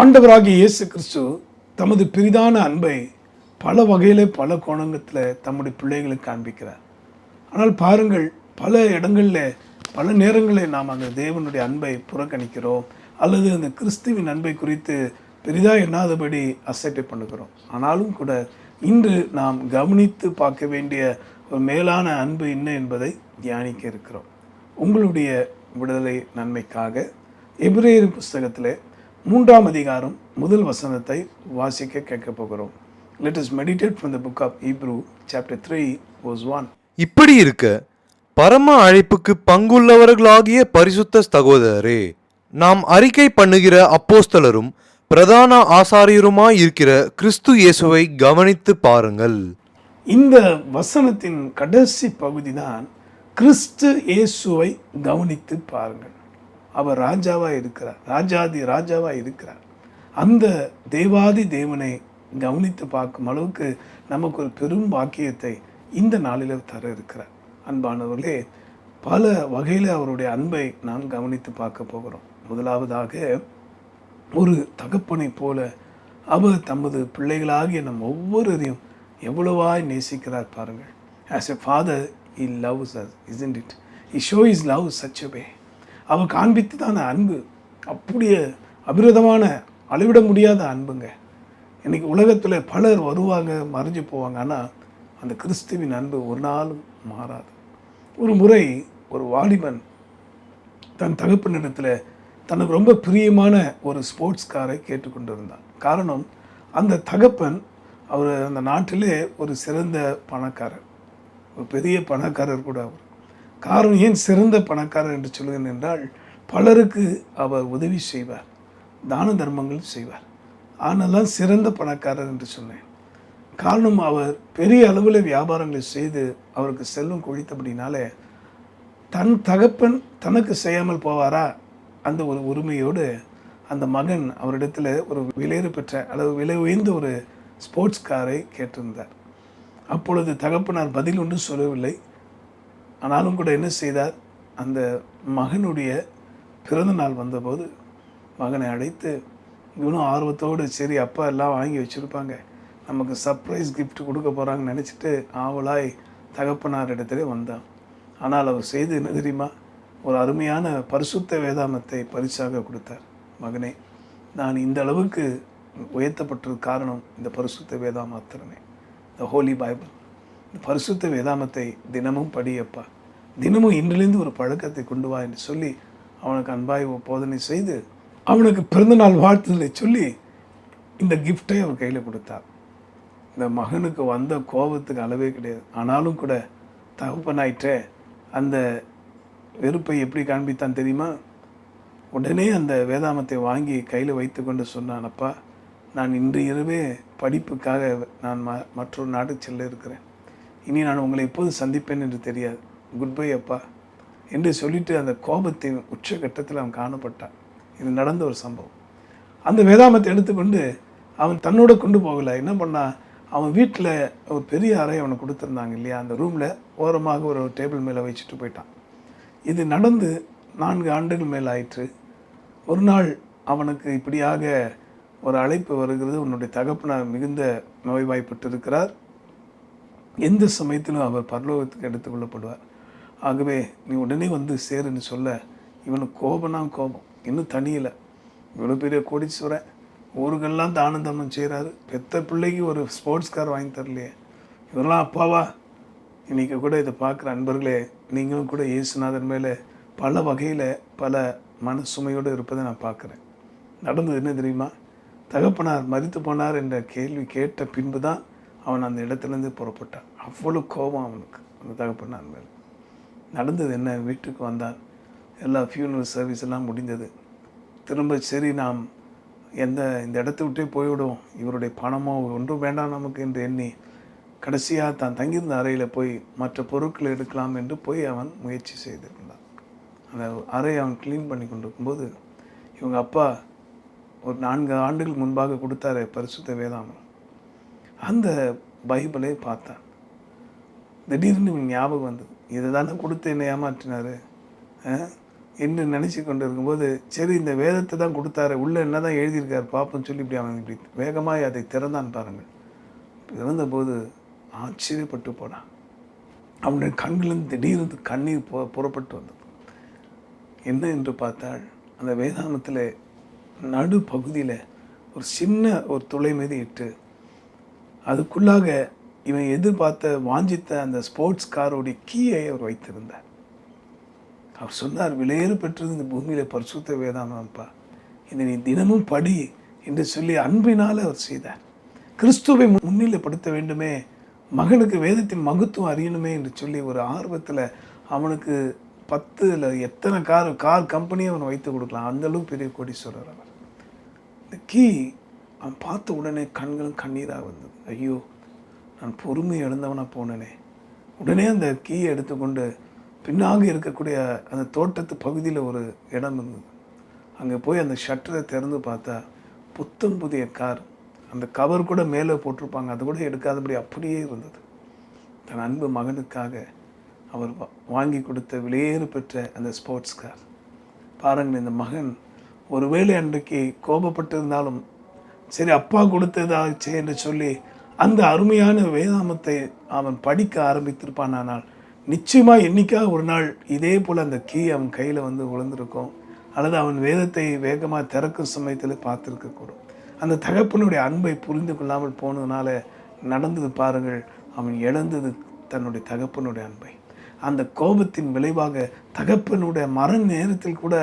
ஆண்டவராகிய இயேசு கிறிஸ்து தமது பெரிதான அன்பை பல வகையிலே பல கோணங்கத்தில் தம்முடைய பிள்ளைகளுக்கு காண்பிக்கிறார். ஆனால் பாருங்கள் பல இடங்களில் பல நேரங்களில் நாம் அந்த தேவனுடைய அன்பை புறக்கணிக்கிறோம் அல்லது அந்த கிறிஸ்துவின் அன்பை குறித்து பெரிதாக எண்ணாதபடி அசட்டை பண்ணுகிறோம். ஆனாலும் கூட இன்று நாம் கவனித்து பார்க்க வேண்டிய ஒரு மேலான அன்பு என்ன என்பதை தியானிக்க இருக்கிறோம். உங்களுடைய விடுதலை நன்மைக்காக எபிரேயர் புஸ்தகத்தில் மூன்றாம் அதிகாரம் முதல் வசனத்தை வாசிக்க கேட்க போகிறோம். Let us meditate from the book of Hebrew chapter 3 verse 1 இப்படி இருக்க பரம அழைப்புக்கு பங்குள்ளவர்களாகிய பரிசுத்த சகோதரரே நாம் அறிக்கை பண்ணுகிற அப்போஸ்தலரும் பிரதான ஆசாரியருமாய் இருக்கிற கிறிஸ்து இயேசுவை கவனித்து பாருங்கள். இந்த வசனத்தின் கடைசி பகுதி தான் கிறிஸ்து இயேசுவை கவனித்து பாருங்கள். அவர் ராஜாவாக இருக்கிறார். ராஜாதி ராஜாவாக இருக்கிறார். அந்த தேவாதி தேவனை கவனித்து பார்க்கும் அளவுக்கு நமக்கு ஒரு பெரும் பாக்கியத்தை இந்த நாளில் தர இருக்கிறார். அன்பானவர்களே பல வகையில் அவருடைய அன்பை நாம் கவனித்து பார்க்க போகிறோம். முதலாவதாக ஒரு தகப்பனைப் போல அவர் தமது பிள்ளைகளாகிய நம் ஒவ்வொருவரையும் எவ்வளவாய் நேசிக்கிறார் பாருங்கள். As a father he loves us isn't it he show his love such way அவர் காண்பித்து தான் அன்பு அப்படியே அபிரதமான அளவிட முடியாத அன்புங்க. இன்றைக்கி உலகத்தில் பலர் வருவாங்க மறைஞ்சு போவாங்க. ஆனால் அந்த கிறிஸ்துவின் அன்பு ஒரு நாளும் மாறாது. ஒரு முறை ஒரு வாலிபன் தன் தகப்பனிடத்தில் தனக்கு ரொம்ப பிரியமான ஒரு ஸ்போர்ட்ஸ் காரை கேட்டுக்கொண்டிருந்தான் காரணம் அந்த தகப்பன் அவர் அந்த நாட்டிலே ஒரு சிறந்த பணக்காரர். ஒரு பெரிய பணக்காரர் கூட அவர். காரணம் ஏன் சிறந்த பணக்காரர் என்று சொல்கிறேன் என்றால் பலருக்கு அவர் உதவி செய்வார் தான தர்மங்கள் செய்வார். ஆனால் சிறந்த பணக்காரர் என்று சொன்னேன். காரணம் அவர் பெரிய அளவில் வியாபாரங்களை செய்து அவருக்கு செல்வம் கொழித்தபடினாலே தன் தகப்பன் தனக்கு செய்யாமல் போவாரா அந்த ஒரு உரிமையோடு அந்த மகன் அவரிடத்தில் ஒரு விலையேறு பெற்ற அல்லது விலை உயர்ந்த ஒரு ஸ்போர்ட்ஸ் காரை கேட்டிருந்தார். அப்பொழுது தகப்பனார் பதில் ஒன்றும் சொல்லவில்லை. ஆனாலும் கூட என்ன செய்தார்? அந்த மகனுடைய பிறந்த நாள் வந்தபோது மகனை அழைத்து இவனும் ஆர்வத்தோடு சரி அப்பா எல்லாம் வாங்கி வச்சுருப்பாங்க. நமக்கு சர்ப்ரைஸ் கிஃப்ட் கொடுக்க போகிறாங்கன்னு நினச்சிட்டு ஆவலாய் தகப்பனார் இடத்துல வந்தான். ஆனால் அவர் செய்து என்ன தெரியுமா? ஒரு அருமையான பரிசுத்த வேதாமத்தை பரிசாக கொடுத்தார். மகனே நான் இந்த அளவுக்கு உயர்த்தப்பட்டது காரணம் இந்த பரிசுத்த வேதா மாத்திரமே த ஹோலி பைபிள் பரிசுத்த வேதாமத்தை தினமும் படியப்பா. தினமும் இன்றிலிருந்து ஒரு பழக்கத்தை கொண்டு வா என்று சொல்லி அவனுக்கு அன்பாய் போதனை செய்து அவனுக்கு பிறந்தநாள் வாழ்த்துதலை சொல்லி இந்த கிஃப்டை அவர் கையில் கொடுத்தார் இந்த மகனுக்கு வந்த கோபத்துக்கு அளவே கிடையாது. ஆனாலும் கூட தகப்பனாயிற்றே அந்த வெறுப்பை எப்படி காண்பித்தான் தெரியுமா? உடனே அந்த வேதாமத்தை வாங்கி கையில் வைத்து கொண்டு சொன்னான் அப்பா நான் இன்று இரவே படிப்புக்காக நான் ம மற்றொரு நாடு செல்ல இருக்கிறேன். இனி நான் உங்களை எப்போது சந்திப்பேன் என்று தெரியாது. குட் பை அப்பா. என்று சொல்லிட்டு அந்த கோபத்தின் உச்சகட்டத்தில் அவன் காணப்பட்டான். இது நடந்த ஒரு சம்பவம். அந்த வேதாமத்தை எடுத்துக்கொண்டு அவன் தன்னோட கொண்டு போகலை. என்ன பண்ணா அவன் வீட்டில் ஒரு பெரிய அறை அவனுக்கு கொடுத்துருந்தாங்க இல்லையா? அந்த ரூமில் ஓரமாக ஒரு டேபிள் மேலே வச்சுட்டு போயிட்டான். இது நடந்து நான்கு ஆண்டுகள் மேலே ஆயிற்று. ஒரு நாள் அவனுக்கு இப்படியாக ஒரு அழைப்பு வருகிறது. உன்னுடைய தகப்பனார் மிகுந்த நோய்வாய்ப்பட்டு இருக்கிறார் எந்த சமயத்திலும் அவர் பரலோகத்துக்கு எடுத்துக்கொள்ளப்படுவார் ஆகவே நீ உடனே வந்து சேருன்னு சொல்ல இவனுக்கு கோபம்னா கோபம். இன்னும் தனியில் இவ்வளோ பெரிய கோடீஸ்வரன் ஊருக்கெல்லாம் தானம் தர்மம் செய்கிறாரு பெத்த பிள்ளைக்கு ஒரு ஸ்போர்ட்ஸ் கார் வாங்கி தரலையே. இவரெல்லாம் அப்பாவா? இன்றைக்கி கூட இதை பார்க்குற அன்பர்களே நீங்களும் கூட இயேசுநாதன் மேலே பல வகையில் பல மன சுமையோடு இருப்பதை நான் பார்க்குறேன். நடந்தது என்ன தெரியுமா? தகப்பனார் மறித்து போனார் என்ற கேள்வி கேட்ட பின்பு தான் அவன் அந்த இடத்துலேருந்து புறப்பட்டான். அவ்வளோ கோபம் அவனுக்கு. அந்த தகப்பனார் மேலே. நடந்தது என்ன? வீட்டுக்கு வந்தான் எல்லா ஃபியூனல் சர்வீஸ் எல்லாம் முடிந்தது. திரும்ப சரி நாம் எந்த இந்த இடத்த விட்டே போய்விடுவோம். இவருடைய பணமோ ஒன்றும் வேண்டாம் நமக்கு என்று எண்ணி கடைசியாக தான் தங்கியிருந்த அறையில் போய் மற்ற பொருட்கள் எடுக்கலாம் என்று போய் அவன் முயற்சி செய்திருந்தான். அந்த அறையை அவன் க்ளீன் பண்ணி கொண்டிருக்கும்போது இவங்க அப்பா ஒரு நான்கு ஆண்டுகள் முன்பாக கொடுத்தாரு பரிசுத்த வேதாமன் அந்த பைபிளை பார்த்தான். திடீர்னு ஞாபகம் வந்தது. இதை தானே கொடுத்து என்னை ஏமாற்றினாரு? என்று நினச்சி கொண்டு இருக்கும்போது சரி இந்த வேதத்தை தான் கொடுத்தாரு. உள்ளே என்ன தான் எழுதியிருக்கார் பார்ப்போம்னு சொல்லி இப்படி அவன் இப்படி வேகமாக அதை திறந்தான் பாருங்கள். திறந்தபோது ஆச்சரியப்பட்டு போனான் அவனுடைய கண்களிலிருந்து திடீர்னு கண்ணீர் பு புறப்பட்டு வந்தது. என்ன? என்று பார்த்தால் அந்த வேதாந்தத்தில் நடு பகுதியில் ஒரு சின்ன ஒரு துளை மீது இட்டு அதுக்குள்ளாக இவன் எதிர்பார்த்த வாஞ்சித்த அந்த ஸ்போர்ட்ஸ் காரோடைய கீயை அவர் வைத்திருந்தார். அவர் சொன்னார் விலையேறு பெற்றது இந்த பூமியில பரிசுத்த வேதாமப்பா இதை நீ தினமும் படி என்று சொல்லி அன்பினால் அவர் செய்தார். கிறிஸ்துவை முன்னிலைப்படுத்த வேண்டுமே மகளுக்கு வேதத்தின் மகத்துவம் அறியணுமே என்று சொல்லி ஒரு ஆர்வத்தில் அவனுக்கு பத்து இல்லை எத்தனை கார் கார் கம்பெனியை அவன் வைத்து கொடுக்கலாம். அந்தளவுக்கு பெரிய கோடீஸ்வரர் அவர். இந்த கீ அவன் பார்த்த உடனே கண்களும் கண்ணீராக வந்தது. ஐயோ நான் பொறுமை இழந்தவனா போனேனே. உடனே அந்த கீயை எடுத்துக்கொண்டு பின்னாக இருக்கக்கூடிய அந்த தோட்டத்து பகுதியில் ஒரு இடம் இருந்தது. அங்கே போய் அந்த ஷட்டரை திறந்து பார்த்தா புத்தம் புதிய கார் அந்த கவர் கூட மேலே போட்டிருப்பாங்க. அது கூட எடுக்காதபடி அப்படியே இருந்தது. தன் அன்பு மகனுக்காக அவர் வா- வாங்கி கொடுத்த விலையேறு பெற்ற அந்த ஸ்போர்ட்ஸ் கார் பாருங்கள் இந்த மகன் ஒருவேளை அன்றைக்கு கோபப்பட்டிருந்தாலும் சரி அப்பா கொடுத்ததாச்சே என்று சொல்லி அந்த அருமையான வேதாமத்தை அவன் படிக்க ஆரம்பித்திருப்பானானால் நிச்சயமாக என்னைக்கா ஒரு நாள் இதே போல் அந்த கீ அவன் கையில் வந்து விழுந்திருக்கும். அல்லது அவன் வேதத்தை வேகமாக திறக்கும் சமயத்தில் பார்த்துருக்கக்கூடும் அந்த தகப்பனுடைய அன்பை புரிந்து கொள்ளாமல் போனதுனால நடந்தது பாருங்கள். அவன் இழந்தது தன்னுடைய தகப்பனுடைய அன்பை. அந்த கோபத்தின் விளைவாக தகப்பனுடைய மரண நேரத்தில் கூட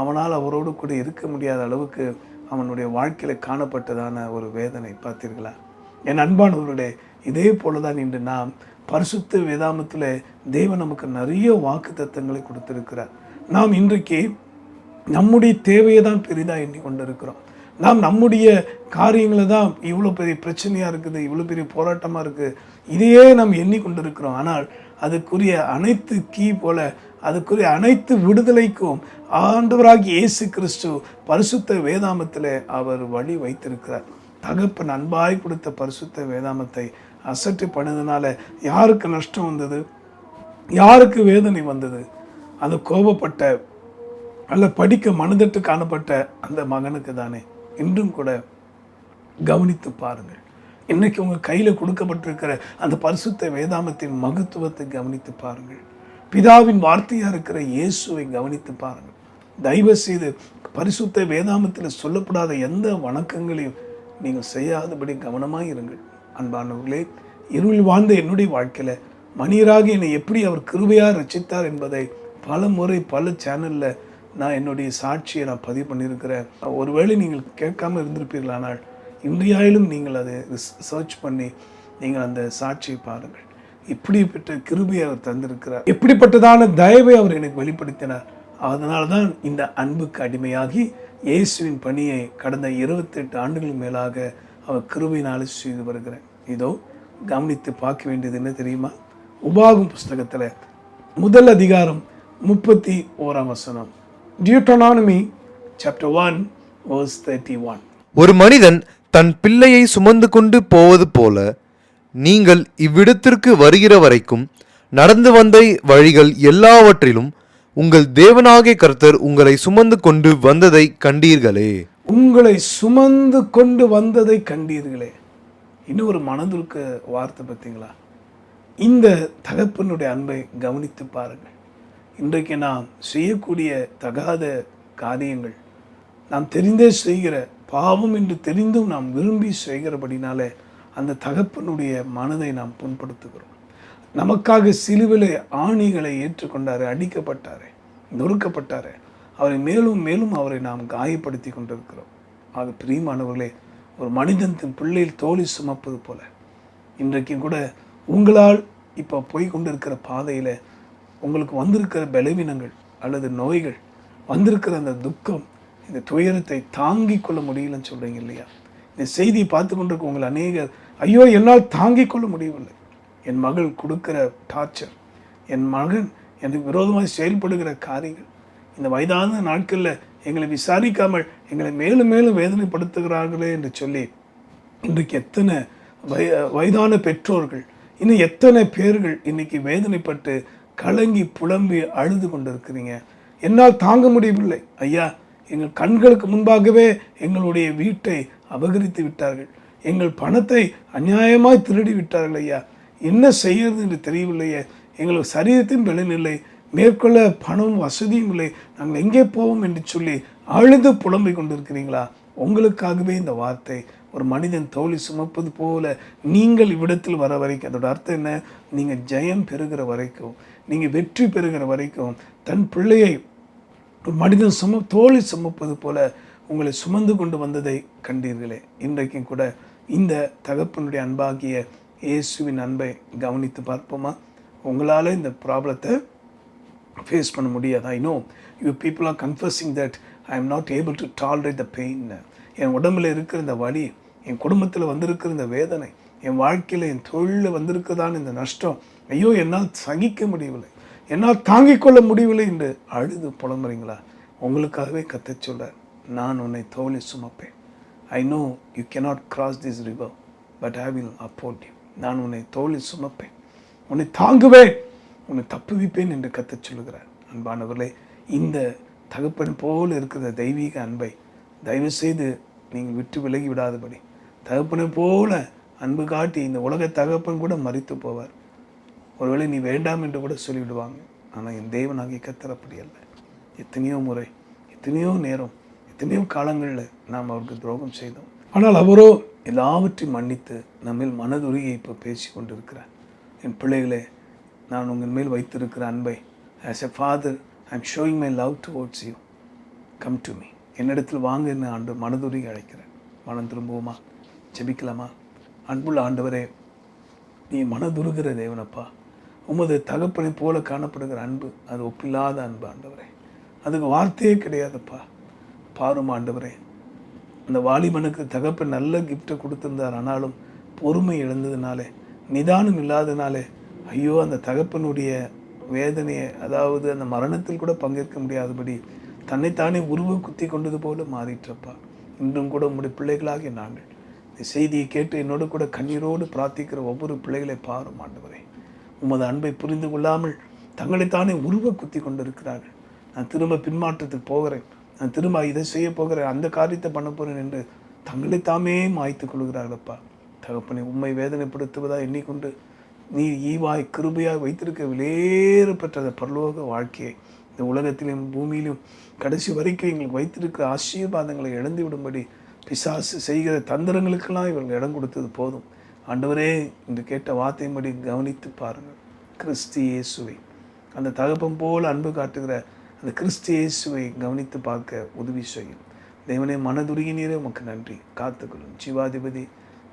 அவனால் அவரோடு கூட இருக்க முடியாத அளவுக்கு அவனுடைய வாழ்க்கையில் காணப்பட்டதான ஒரு வேதனை. பார்த்தீர்களா? என் அன்பானவர்களே இதே போல தான் இன்று நாம் பரிசுத்த வேதாமத்தில் தேவன் நமக்கு நிறைய வாக்கு தத்தங்களை கொடுத்துருக்கிறார். நாம் இன்றைக்கு நம்முடைய தேவையை தான் பெரிதாக எண்ணி கொண்டிருக்கிறோம் நாம் நம்முடைய காரியங்களை தான் இவ்வளோ பெரிய பிரச்சனையாக இருக்குது இவ்வளோ பெரிய போராட்டமாக இருக்குது இதையே நாம் எண்ணிக்கொண்டிருக்கிறோம். ஆனால் அதுக்குரிய அனைத்து கீ போல அதுக்குரிய அனைத்து விடுதலைக்கும் ஆண்டவராகி இயேசு கிறிஸ்து பரிசுத்த வேதாமத்தில் அவர் வழி வைத்திருக்கிறார். தகப்பன் அன்பாய் கொடுத்த பரிசுத்த வேதாமத்தை அசட்டு பண்ணதுனால யாருக்கு நஷ்டம் வந்தது? யாருக்கு வேதனை வந்தது? அது கோபப்பட்ட அல்ல படிக்க மனதிட்டு காணப்பட்ட அந்த மகனுக்கு தானே. இன்றும் கூட கவனித்து பாருங்கள். இன்னைக்கு உங்கள் கையில் கொடுக்கப்பட்டிருக்கிற அந்த பரிசுத்த வேதாமத்தின் மகத்துவத்தை கவனித்து பாருங்கள். பிதாவின் வார்த்தையாக இருக்கிற இயேசுவை கவனித்து பாருங்கள். தயவு செய்து பரிசுத்த வேதாமத்தில் சொல்லப்படாத எந்த வணக்கங்களையும் நீங்கள் செய்யாதபடி கவனமாக இருங்கள். அன்பானவர்களே இருளில் வாழ்ந்த என்னுடைய வாழ்க்கையில் மணியராக என்னை எப்படி அவர் கிருபையாக ரசித்தார் என்பதை பல முறை பல சேனலில் நான் என்னுடைய சாட்சியை நான் பதிவு பண்ணியிருக்கிறேன். ஒருவேளை நீங்கள் கேட்காம இருந்திருப்பீர்களானால் இன்றையாயிலும் நீங்கள் அதை சர்ச் பண்ணி நீங்கள் அந்த சாட்சியை பாருங்கள். இப்படிப்பட்ட கிருபையை அவர் தந்திருக்கிறார். எப்படிப்பட்டதான தயவை அவர் எனக்கு வெளிப்படுத்தினார். அதனால தான் இந்த அன்புக்கு அடிமையாகி இயேசுவின் பணியை கடந்த இருபத்தெட்டு ஆண்டுகள் மேலாக அவர் கிருபினால் செய்து வருகிறேன் இதோ கவனித்து பார்க்க வேண்டியது என்ன தெரியுமா? உபாகும் புஸ்தகத்தில் முதல் அதிகாரம் முப்பத்தி ஓராம் வசனம். Deuteronomy chapter one verse thirty one ஒரு மனிதன் தன் பிள்ளையை சுமந்து கொண்டு போவது போல நீங்கள் இவ்விடத்திற்கு வருகிற வரைக்கும் நடந்து வந்த வழிகள் எல்லாவற்றிலும் உங்கள் தேவனாகிய கர்த்தர் உங்களை சுமந்து கொண்டு வந்ததை கண்டீர்களே. உங்களை சுமந்து கொண்டு வந்ததை கண்டீர்களே. இன்னும் ஒரு மனதிற்கு வார்த்தை பார்த்தீங்களா? இந்த தகப்பனுடைய அன்பை கவனித்து பாருங்கள். இன்றைக்கு நாம் செய்யக்கூடிய தகாத காரியங்கள் நாம் தெரிந்தே செய்கிற பாவம் என்று தெரிந்தும் நாம் விரும்பி செய்கிறபடினாலே அந்த தகப்பனுடைய மனதை நாம் புண்படுத்துகிறோம். நமக்காக சிலுவிலே ஆணிகளை ஏற்றுக்கொண்டார் அடிக்கப்பட்டார் நொறுக்கப்பட்டார். அவரை மேலும் மேலும் அவரை நாம் காயப்படுத்தி கொண்டிருக்கிறோம். ஆக பிரியமானவர்களே ஒரு மனிதன் தன் பிள்ளையில் தோழி சுமப்பது போல இன்றைக்கும் கூட உங்களால் இப்போ போய் கொண்டிருக்கிற பாதையில் உங்களுக்கு வந்திருக்கிற பலவீனங்கள் அல்லது நோய்கள் வந்திருக்கிற அந்த துக்கம் இந்த துயரத்தை தாங்கிக் கொள்ள முடியலன்னு சொல்கிறீங்க இல்லையா? இந்த செய்தியை பார்த்து கொண்டிருக்க உங்கள் அநேகர் ஐயோ என்னால் தாங்கிக் கொள்ள முடியவில்லை. என் மகள் கொடுக்கிற டார்ச்சர் என் மகன் எனக்கு விரோதமாக செயல்படுகிற காரியங்கள் இந்த வயதான நாட்களில் எங்களை விசாரிக்காமல் எங்களை மேலும் மேலும் வேதனைப்படுத்துகிறார்களே என்று சொல்லி இன்றைக்கு எத்தனை வய வயதான பெற்றோர்கள் இன்னும் எத்தனை பேர்கள் இன்னைக்கு வேதனைப்பட்டு கலங்கி புலம்பி அழுது கொண்டிருக்கிறீங்க. என்னால் தாங்க முடியவில்லை. ஐயா எங்கள் கண்களுக்கு முன்பாகவே எங்களுடைய வீட்டை அபகரித்து விட்டார்கள். எங்கள் பணத்தை அநியாயமாய் திருடி விட்டார்கள் ஐயா. என்ன செய்கிறது என்று தெரியவில்லையே. எங்களுக்கு சரீரத்தின் பலன் இல்லை. மேற்கொள்ள பணமும் வசதியும் இல்லை. நாங்கள் எங்கே போவோம் என்று சொல்லி அழுது புலம்பிக் கொண்டிருக்கிறீங்களா? உங்களுக்காகவே இந்த வார்த்தை. ஒரு மனிதன் தோழி சுமப்பது போல நீங்கள் இவ்விடத்தில் வர வரைக்கும் அதோட அர்த்தம் என்ன? நீங்கள் ஜெயம் பெறுகிற வரைக்கும் நீங்கள் வெற்றி பெறுகிற வரைக்கும் தன் பிள்ளையை ஒரு மனிதன் சும தோழி சுமப்பது போல உங்களை சுமந்து கொண்டு வந்ததை கண்டீர்களே. இன்றைக்கும் கூட இந்த தகப்பனுடைய அன்பாகிய இயேசுவின் அன்பை கவனித்து பார்ப்போமா? உங்களால் இந்த ப்ராப்ளத்தை ஃபேஸ் பண்ண முடியாது. I know you people are confusing that I am not able to tolerate the pain என் உடம்புல இருக்கிற இந்த வலி என் குடும்பத்தில் வந்திருக்கிற இந்த வேதனை என் வாழ்க்கையில் என் தொழிலில் வந்திருக்குதான் இந்த நஷ்டம் ஐயோ என்னால் சகிக்க முடியவில்லை. என்னால் தாங்கிக் கொள்ள முடியவில்லை என்று அழுது புலம்புறீங்களா? உங்களுக்காகவே கத்த சொல்ல நான் உன்னை தோழி சுமப்பேன். I know you cannot cross this river but I will uphold you நான் உன்னை தோளில் சுமப்பேன். உன்னை தாங்குவேன். உன்னை தப்புவிப்பேன் என்று கத்தச் சொல்கிறார் அன்பானவர்களே இந்த தகப்பன் போல் இருக்கிற தெய்வீக அன்பை தயவு செய்து நீங்கள் விட்டு விலகி விடாதபடி. தகப்பனை போல அன்பு காட்டி இந்த உலக தகப்பன் கூட மறித்து போவார். ஒருவேளை நீ வேண்டாம் என்று கூட சொல்லிவிடுவாங்க. ஆனால் என் தேவனாகிய கத்தர் அப்படி அல்ல. எத்தனையோ முறை எத்தனையோ நேரம் எத்தனையோ காலங்களில் நாம் அவருக்கு துரோகம் செய்தோம். ஆனால் அவரோ எல்லாவற்றையும் மன்னித்து நம்மில் மனதுருகி இப்போ பேசி கொண்டிருக்கிறார். என் பிள்ளைகளே நான் உங்கள் மேல் வைத்திருக்கிற அன்பை as a father I am showing my love towards you come to me என்னிடத்தில் வாங்க என்ன ஆண்டு மனதுருகி அழைக்கிறேன் மனம் திரும்புவோமா? ஜெபிக்கலாமா? அன்புள்ள ஆண்டவரே நீ மனதுருகிற தேவனப்பா. உமது தகப்பனை போல காணப்படுகிற அன்பு அது ஒப்பில்லாத அன்பு ஆண்டவரே. அதுக்கு வார்த்தையே கிடையாதுப்பா. பாரும் ஆண்டவரே அந்த வாலிபனுக்கு தகப்பன் நல்ல கிஃப்டை கொடுத்துருந்தார். ஆனாலும் பொறுமை இழந்ததுனாலே நிதானம் இல்லாதனாலே ஐயோ அந்த தகப்பனுடைய வேதனையை அதாவது அந்த மரணத்தில் கூட பங்கேற்க முடியாதபடி தன்னைத்தானே உருவ குத்தி கொண்டது போல மாறிட்டப்பா இன்றும் கூட உங்களுடைய பிள்ளைகளாகிய நாங்கள். இந்த செய்தியை கேட்டு என்னோடு கூட கண்ணீரோடு பிரார்த்திக்கிற ஒவ்வொரு பிள்ளைகளை பாரும் மாண்டவரே உமது அன்பை புரிந்து கொள்ளாமல் தங்களைத்தானே உருவ குத்தி கொண்டிருக்கிறார்கள். நான் திரும்ப பின்மாற்றத்துக்கு போகிறேன். நான் திரும்ப இதை செய்ய போகிறேன் அந்த காரியத்தை பண்ண போகிறேன் என்று தங்களைத்தாமே மாய்த்து கொள்கிறார்களப்பா. தகப்பனை உண்மை வேதனைப்படுத்துவதா எண்ணிக்கொண்டு நீ ஈவாய் கிருபையாக வைத்திருக்க விலையேறப்பட்ட பெற்ற பரலோக வாழ்க்கையை இந்த உலகத்திலும் பூமியிலும் கடைசி வரைக்கும் எங்களுக்கு வைத்திருக்கிற ஆசீர்வாதங்களை இழந்து விடும்படி பிசாசு செய்கிற தந்திரங்களுக்கெல்லாம் இவர்கள் இடம் கொடுத்தது போதும். ஆண்டவரே இன்று கேட்ட வார்த்தையின்படி கவனித்து பாருங்கள். கிறிஸ்து இயேசுவை. அந்த தகப்பம் போல் அன்பு காட்டுகிற அந்த கிறிஸ்து இயேசுவை கவனித்து பார்க்க உதவி செய்யும். தேவனே மனதுருகி நீரே உமக்கு நன்றி. காத்துக்கொள்ளும் ஜீவாதிபதி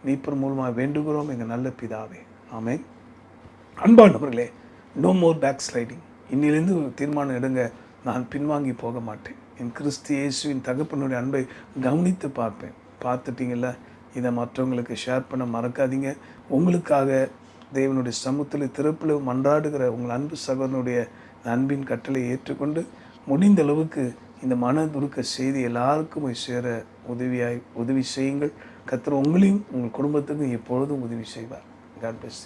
மீப்பர் மூலமாக வேண்டுகிறோம் எங்கள் நல்ல பிதாவே. ஆமே அன்பானவர்களே நோ மோர் பேக் ஸ்லைடிங் இன்னிலிருந்து ஒரு தீர்மானம் எடுங்க. நான் பின்வாங்கி போக மாட்டேன். என் கிறிஸ்து இயேசுவின் தகப்பனுடைய அன்பை கவனித்து பார்ப்பேன். பார்த்துட்டிங்கள இதை மற்றவங்களுக்கு ஷேர் பண்ண மறக்காதீங்க. உங்களுக்காக தேவனுடைய சமூகத்தில் திறப்பில் மன்றாடுகிற உங்கள் அன்பு சகோதரனுடைய அன்பின் கட்டளை ஏற்றுக்கொண்டு முடிந்த அளவுக்கு இந்த மன துருக்க செய்தி எல்லாருக்கும் போய் சேர உதவியாய் உதவி செய்யுங்கள். கத்திர உங்களையும் உங்கள் குடும்பத்துக்கும் எப்பொழுதும் உதவி செய்வார். God bless